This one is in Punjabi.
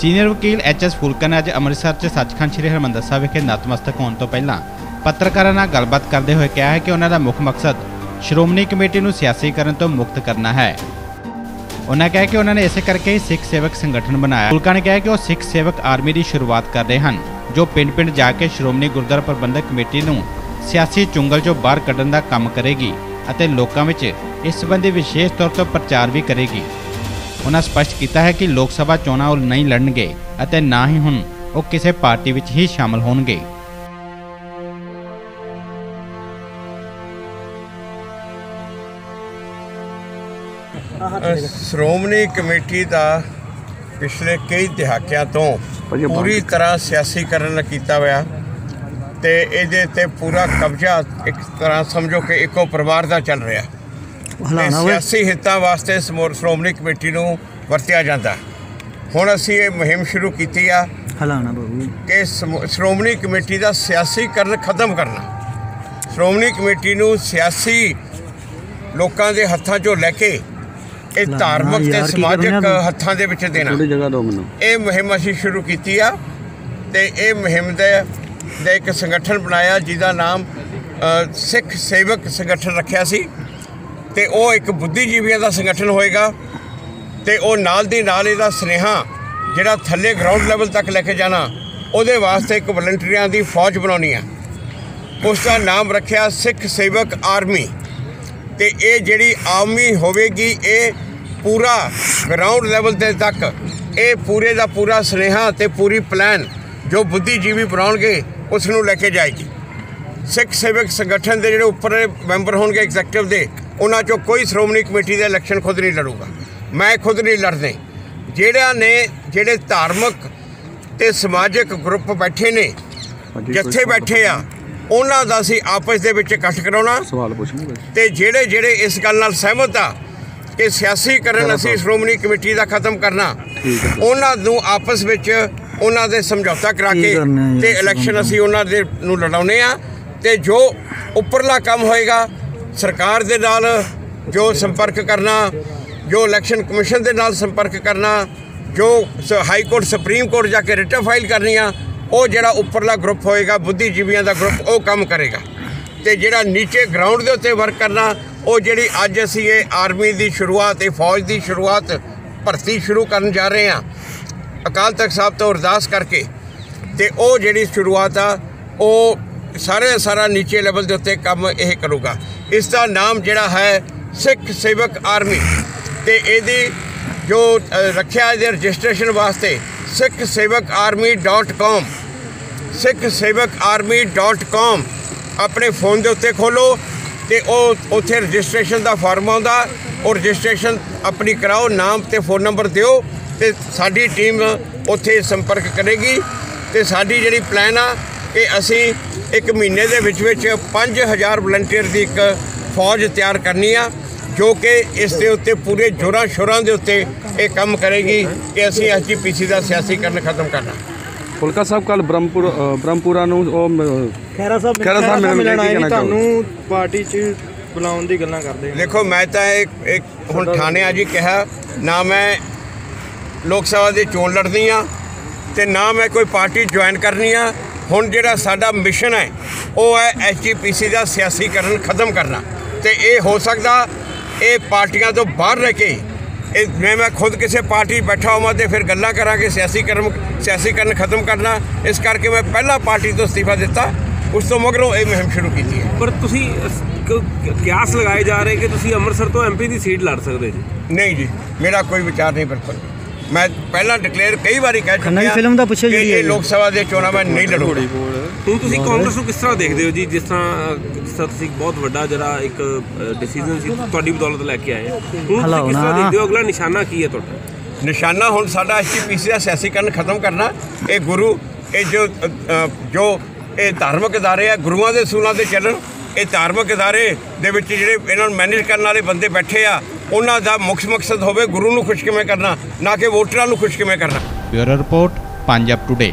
ਸੀਨੀਅਰ ਵਕੀਲ ਐਚ ਐਸ ਫੁਲਕਾ ਨੇ ਅੱਜ ਅੰਮ੍ਰਿਤਸਰ 'ਚ ਸੱਚਖੰਡ ਸ੍ਰੀ ਹਰਿਮੰਦਰ ਸਾਹਿਬ ਵਿਖੇ ਨਤਮਸਤਕ ਹੋਣ ਤੋਂ ਪਹਿਲਾਂ ਪੱਤਰਕਾਰਾਂ ਨਾਲ ਗੱਲਬਾਤ ਕਰਦੇ ਹੋਏ ਕਿਹਾ ਹੈ ਕਿ ਉਹਨਾਂ ਦਾ ਮੁੱਖ ਮਕਸਦ ਸ਼੍ਰੋਮਣੀ ਕਮੇਟੀ ਨੂੰ ਸਿਆਸੀਕਰਨ ਤੋਂ ਮੁਕਤ ਕਰਨਾ ਹੈ। ਉਹਨਾਂ ਕਿਹਾ ਕਿ ਉਹਨਾਂ ਨੇ ਇਸੇ ਕਰਕੇ ਹੀ ਸਿੱਖ ਸੇਵਕ ਸੰਗਠਨ ਬਣਾਇਆ। ਫੁਲਕਾ ਨੇ ਕਿਹਾ ਕਿ ਉਹ ਸਿੱਖ ਸੇਵਕ ਆਰਮੀ ਦੀ ਸ਼ੁਰੂਆਤ ਕਰ ਰਹੇ ਹਨ, ਜੋ ਪਿੰਡ-ਪਿੰਡ ਜਾ ਕੇ ਸ਼੍ਰੋਮਣੀ ਗੁਰਦੁਆਰਾ ਪ੍ਰਬੰਧਕ ਕਮੇਟੀ ਨੂੰ ਸਿਆਸੀ ਚੁੰਗਲ 'ਚੋਂ ਬਾਹਰ ਕੱਢਣ ਦਾ ਕੰਮ ਕਰੇਗੀ ਅਤੇ ਲੋਕਾਂ ਵਿੱਚ ਇਸ ਸੰਬੰਧੀ ਵਿਸ਼ੇਸ਼ ਤੌਰ ਤੇ ਪ੍ਰਚਾਰ ਵੀ ਕਰੇਗੀ। ਉਹਨਾਂ ਸਪਸ਼ਟ ਕੀਤਾ ਹੈ ਕਿ ਲੋਕ ਸਭਾ ਚੋਣਾਂ ਉਹ ਨਹੀਂ ਲੜਨਗੇ ਅਤੇ ਨਾ ਹੀ ਹੁਣ ਉਹ ਕਿਸੇ ਪਾਰਟੀ ਵਿੱਚ ਹੀ ਸ਼ਾਮਲ ਹੋਣਗੇ। ਸ਼੍ਰੋਮਣੀ ਕਮੇਟੀ ਦਾ ਪਿਛਲੇ ਕਈ ਦਹਾਕਿਆਂ ਤੋਂ ਪੂਰੀ ਤਰ੍ਹਾਂ ਸਿਆਸੀਕਰਨ ਕੀਤਾ ਹੋਇਆ ਤੇ ਇਹਦੇ ਤੇ ਪੂਰਾ ਕਬਜ਼ਾ ਇੱਕ ਤਰ੍ਹਾਂ ਸਮਝੋ ਕਿ ਇੱਕੋ ਪਰਿਵਾਰ ਦਾ ਚੱਲ ਰਿਹਾ। ਤੇ ਸਿਆਸੀ ਹਿੱਤਾਂ ਵਾਸਤੇ ਸਮੋ- ਸ਼੍ਰੋਮਣੀ ਕਮੇਟੀ ਨੂੰ ਵਰਤਿਆ ਜਾਂਦਾ। ਹੁਣ ਅਸੀਂ ਇਹ ਮੁਹਿੰਮ ਸ਼ੁਰੂ ਕੀਤੀ ਆ ਹਲਾਣਾ ਬਾਬੂ ਕਿ ਸਮੋ- ਸ਼੍ਰੋਮਣੀ ਕਮੇਟੀ ਦਾ ਸਿਆਸੀਕਰਨ ਖਤਮ ਕਰਨਾ। ਸ਼੍ਰੋਮਣੀ ਕਮੇਟੀ ਨੂੰ ਸਿਆਸੀ ਲੋਕਾਂ ਦੇ ਹੱਥਾਂ 'ਚੋਂ ਲੈ ਕੇ ਇਹ ਧਾਰਮਿਕ ਤੇ ਸਮਾਜਿਕ? ਹੱਥਾਂ ਦੇ ਵਿੱਚ ਦੇਣਾ। ਇਹ ਮੁਹਿੰਮ ਅਸੀਂ ਸ਼ੁਰੂ ਕੀਤੀ ਆ ਤੇ ਇਹ ਮੁਹਿੰਮ ਦੇ ਦਾ ਇੱਕ ਸੰਗਠਨ ਬਣਾਇਆ ਜਿਹਦਾ ਨਾਮ ਸਿੱਖ ਸੇਵਕ ਸੰਗਠਨ ਰੱਖਿਆ ਸੀ। ਤੇ ਉਹ ਇੱਕ ਬੁੱਧੀਜੀਵੀਆਂ ਦਾ ਸੰਗਠਨ ਹੋਏਗਾ ਤੇ ਉਹ ਨਾਲ ਦੀ ਨਾਲ ਇਹਦਾ ਸਨੇਹਾ ਜਿਹੜਾ ਥੱਲੇ ਗਰਾਊਂਡ ਲੈਵਲ ਤੱਕ ਲੈ ਕੇ ਜਾਣਾ, ਉਹਦੇ ਵਾਸਤੇ ਇੱਕ ਵਲੰਟੀਅਰਾਂ ਦੀ ਫੌਜ ਬਣਾਉਣੀ ਹੈ ਉਸ ਦਾ ਨਾਮ ਰੱਖਿਆ ਸਿੱਖ ਸੇਵਕ ਆਰਮੀ। ਤੇ ਇਹ ਜਿਹੜੀ ਆਰਮੀ ਹੋਵੇਗੀ, ਇਹ ਪੂਰਾ ਗਰਾਊਂਡ ਲੈਵਲ ਤੇ ਤੱਕ, ਇਹ ਪੂਰੇ ਦਾ ਪੂਰਾ ਸਨੇਹਾ ਤੇ ਪੂਰੀ ਪਲਾਨ ਜੋ ਬੁੱਧੀਜੀਵੀ ਬਣਾਉਣਗੇ ਉਸ ਨੂੰ ਲੈ ਕੇ ਜਾਏਗੀ। ਸਿੱਖ ਸੇਵਕ ਸੰਗਠਨ ਦੇ ਜਿਹੜੇ ਉੱਪਰ ਮੈਂਬਰ ਹੋਣਗੇ ਐਗਜ਼ੈਕਟਿਵ ਦੇ ਉਹਨਾਂ ਚੋਂ ਕੋਈ ਸ਼੍ਰੋਮਣੀ ਕਮੇਟੀ ਦੇ ਇਲੈਕਸ਼ਨ ਖੁਦ ਨਹੀਂ ਲੜੂਗਾ। ਮੈਂ ਖੁਦ ਨਹੀਂ ਲੜਦੇ ਜਿਹੜਿਆਂ ਨੇ ਜਿਹੜੇ ਧਾਰਮਿਕ ਤੇ ਸਮਾਜਿਕ ਗਰੁੱਪ ਬੈਠੇ ਨੇ ਜਿੱਥੇ ਬੈਠੇ ਆ ਉਹਨਾਂ ਦਾ ਅਸੀਂ ਆਪਸ ਦੇ ਵਿੱਚ ਇਕੱਠ ਕਰਾਉਣਾ। ਸਵਾਲ ਪੁੱਛਣਾ ਤੇ ਜਿਹੜੇ ਜਿਹੜੇ ਇਸ ਗੱਲ ਨਾਲ ਸਹਿਮਤ ਆ ਕਿ ਸਿਆਸੀਕਰਨ ਅਸੀਂ ਸ਼੍ਰੋਮਣੀ ਕਮੇਟੀ ਦਾ ਖਤਮ ਕਰਨਾ। ਉਹਨਾਂ ਨੂੰ ਆਪਸ ਵਿੱਚ ਉਹਨਾਂ ਦੇ ਸਮਝੌਤਾ ਕਰਾ ਕੀ ਤੇ ਇਲੈਕਸ਼ਨ ਅਸੀਂ ਉਹਨਾਂ ਦੇ ਨੂੰ ਲੜਾਉਨੇ ਆ। ਤੇ ਜੋ ਉੱਪਰਲਾ ਕੰਮ ਹੋਏਗਾ ਸਰਕਾਰ ਦੇ ਨਾਲ ਜੋ ਸੰਪਰਕ ਕਰਨਾ, ਜੋ ਇਲੈਕਸ਼ਨ ਕਮਿਸ਼ਨ ਦੇ ਨਾਲ ਸੰਪਰਕ ਕਰਨਾ, ਜੋ ਸ- ਹਾਈ ਕੋਰਟ ਸੁਪਰੀਮ ਕੋਰਟ ਜਾ ਕੇ ਰਿਟਰ ਫਾਈਲ ਕਰਨੀਆਂ, ਉਹ ਜਿਹੜਾ ਉੱਪਰਲਾ ਗਰੁੱਪ ਹੋਏਗਾ, ਬੁੱਧੀਜੀਵੀਆਂ ਦਾ ਗਰੁੱਪ ਉਹ ਕੰਮ ਕਰੇਗਾ। ਤੇ ਜਿਹੜਾ ਨੀਚੇ ਗਰਾਊਂਡ ਦੇ ਉੱਤੇ ਵਰਕ ਕਰਨਾ, ਉਹ ਜਿਹੜੀ ਅੱਜ ਅਸੀਂ ਇਹ ਆਰਮੀ ਦੀ ਸ਼ੁਰੂਆਤ, ਇਹ ਫੌਜ ਦੀ ਸ਼ੁਰੂਆਤ ਭਰਤੀ ਸ਼ੁਰੂ ਕਰਨ ਜਾ ਰਹੇ ਹਾਂ, ਅਕਾਲ ਤਖਤ ਸਾਹਿਬ ਤੋਂ ਅਰਦਾਸ ਕਰਕੇ, ਤੇ ਉਹ ਜਿਹੜੀ ਸ਼ੁਰੂਆਤ ਆ, ਉਹ ਸਾਰੇ ਦਾ ਸਾਰਾ ਨੀਚੇ ਲੈਵਲ ਦੇ ਉੱਤੇ ਕੰਮ ਇਹ ਕਰੂਗਾ। ਇਸ ਦਾ ਨਾਮ ਜਿਹੜਾ ਹੈ ਸਿੱਖ ਸੇਵਕ ਆਰਮੀ ਤੇ ਇਹਦੀ ਜੋ ਰੱਖਿਆ ਇਹਦੇ ਰਜਿਸਟ੍ਰੇਸ਼ਨ ਵਾਸਤੇ ਸਿੱਖ ਸੇਵਕ ਆਰਮੀ.com ਸਿੱਖ ਸੇਵਕ ਆਰਮੀ.com ਆਪਣੇ ਫੋਨ ਦੇ ਉੱਤੇ ਖੋਲੋ ਤੇ ਉਹ ਉੱਥੇ ਰਜਿਸਟ੍ਰੇਸ਼ਨ ਦਾ ਫਾਰਮ ਆਉਂਦਾ, ਉਹ ਰਜਿਸਟ੍ਰੇਸ਼ਨ ਆਪਣੀ ਕਰਾਓ, ਨਾਮ ਤੇ ਫੋਨ ਨੰਬਰ ਦਿਓ ਤੇ ਸਾਡੀ ਟੀਮ ਉੱਥੇ ਸੰਪਰਕ ਕਰੇਗੀ ਤੇ ਸਾਡੀ ਜਿਹੜੀ ਪਲਾਨ ਆ ਕਿ ਅਸੀਂ ਇੱਕ ਮਹੀਨੇ ਦੇ ਵਿੱਚ ਵਿੱਚ 5000 ਵਲੰਟੀਅਰ ਦੀ ਇੱਕ ਫੌਜ ਤਿਆਰ ਕਰਨੀ ਆ ਜੋ ਕਿ ਇਸ ਦੇ ਉੱਤੇ ਪੂਰੇ ਜੋਰਾਂ ਸ਼ੋਰਾਂ ਦੇ ਉੱਤੇ ਇਹ ਕੰਮ ਕਰੇਗੀ ਕਿ ਅਸੀਂ ਐਸਜੀਪੀਸੀ ਦਾ ਸਿਆਸੀਕਰਨ ਖਤਮ ਕਰਨਾ। ਫੁਲਕਾ ਸਾਹਿਬ ਕੱਲ ਬ੍ਰਹਮਪੁਰ ਬ੍ਰਹਮਪੁਰਾ ਨੂੰ ਉਹ ਖੈਰਾ ਸਾਹਿਬ ਖਹਿਰਾ ਸਾਹਿਬ ਮਿਲਣ ਆਏ ਤੁਹਾਨੂੰ ਪਾਰਟੀ 'ਚ ਬੁਲਾਉਣ ਦੀ ਗੱਲਾਂ ਕਰਦੇ ਦੇਖੋ ਮੈਂ ਤਾਂ ਇੱਕ ਇੱਕ ਹੁਣ ਥਾਣੇ ਆ ਜੀ ਕਿਹਾ ਨਾ ਮੈਂ ਲੋਕ ਸਭਾ ਦੀ ਚੋਣ ਲੜਨੀ ਆ ਤੇ ਨਾ ਮੈਂ ਕੋਈ ਪਾਰਟੀ ਜੁਆਇਨ ਕਰਨੀ ਆ। ਹੁਣ ਜਿਹੜਾ ਸਾਡਾ ਮਿਸ਼ਨ ਹੈ ਉਹ ਹੈ ਐਸਜੀਪੀਸੀ ਦਾ ਸਿਆਸੀਕਰਨ ਖਤਮ ਕਰਨਾ। ਤੇ ਇਹ ਹੋ ਸਕਦਾ ਇਹ ਪਾਰਟੀਆਂ ਤੋਂ ਬਾਹਰ ਰਹਿ ਕੇ ਇਹ ਮੈਂ ਮੈਂ ਖੁਦ ਕਿਸੇ ਪਾਰਟੀ ਬੈਠਾ ਹੋਵਾਂ ਤੇ ਫਿਰ ਗੱਲਾਂ ਕਰਾਂਗੇ ਸਿਆਸੀਕਰਨ ਸਿਆਸੀਕਰਨ ਖਤਮ ਕਰਨਾ। ਇਸ ਕਰਕੇ ਮੈਂ ਪਹਿਲਾਂ ਪਾਰਟੀ ਤੋਂ ਅਸਤੀਫਾ ਦਿੱਤਾ ਉਸ ਤੋਂ ਮਗਰੋਂ ਇਹ ਮੁਹਿੰਮ ਸ਼ੁਰੂ ਕੀਤੀ ਹੈ। ਪਰ ਤੁਸੀਂ ਕਿਆਸ ਲਗਾਏ ਜਾ ਰਹੇ ਕਿ ਤੁਸੀਂ ਅੰਮ੍ਰਿਤਸਰ ਤੋਂ ਐਮਪੀ ਦੀ ਸੀਟ ਲੜ ਸਕਦੇ ਜੀ? ਨਹੀਂ ਜੀ ਮੇਰਾ ਕੋਈ ਵਿਚਾਰ ਨਹੀਂ ਬਿਲਕੁਲ ਮੈਂ ਪਹਿਲਾਂ ਡਿਕਲੇਅਰ ਕਈ ਵਾਰੀ ਕਹਿ ਖੰਨਾ ਦੀ ਚੁੱਕਿਆ ਫਿਲਮ ਦਾ ਪੁੱਛਿਆ ਹੈ ਇਹ ਲੋਕ ਸਭਾ ਦੇ ਚੋਣਾਂ ਮੈਂ ਨਹੀਂ ਲੜੂੰਗਾ। ਹੁਣ ਤੁਸੀਂ ਕਾਂਗਰਸ ਨੂੰ ਕਿਸ ਤਰ੍ਹਾਂ ਦੇਖਦੇ ਹੋ ਜੀ? ਜਿਸ ਤਰ੍ਹਾਂ ਜਿਸ ਤਰ੍ਹਾਂ ਤੁਸੀਂ ਬਹੁਤ ਵੱਡਾ ਜਿਹੜਾ ਇੱਕ ਡਿਸੀਜਨ ਸੀ ਤੁਹਾਡੀ ਬਦੌਲਤ ਲੈ ਕੇ ਆਏ। ਹੁਣ ਤੁਸੀਂ ਕਿਸ ਤਰ੍ਹਾਂ ਦੇਖਦੇ ਹੋ? ਅਗਲਾ ਨਿਸ਼ਾਨਾ ਕੀ ਹੈ ਤੁਹਾਡਾ? ਨਿਸ਼ਾਨਾ ਹੁਣ ਸਾਡਾ ਐਸਜੀਪੀਸੀ ਦਾ ਸਿਆਸੀਕਰਨ ਖਤਮ ਕਰਨਾ। ਇਹ ਗੁਰੂ ਇਹ ਜੋ ਜੋ ਇਹ ਧਾਰਮਿਕ ਅਦਾਰੇ ਆ ਗੁਰੂਆਂ ਦੇ ਸੂਲਾਂ ਤੇ ਚੱਲਣ ਇਹ ਧਾਰਮਿਕ ਅਦਾਰੇ ਦੇ ਵਿੱਚ ਜਿਹੜੇ ਇਹਨਾਂ ਨੂੰ ਮੈਨੇਜ ਕਰਨ ਵਾਲੇ ਬੰਦੇ ਬੈਠੇ ਆ ਉਹਨਾਂ ਦਾ ਮੁੱਖ ਮਕਸਦ ਹੋਵੇ ਗੁਰੂ ਨੂੰ ਖੁਸ਼ ਕਿਵੇਂ ਕਰਨਾ, ਨਾ ਕਿ ਵੋਟਰਾਂ ਨੂੰ ਖੁਸ਼ ਕਿਵੇਂ ਕਰਨਾ। Bureau report, Punjab today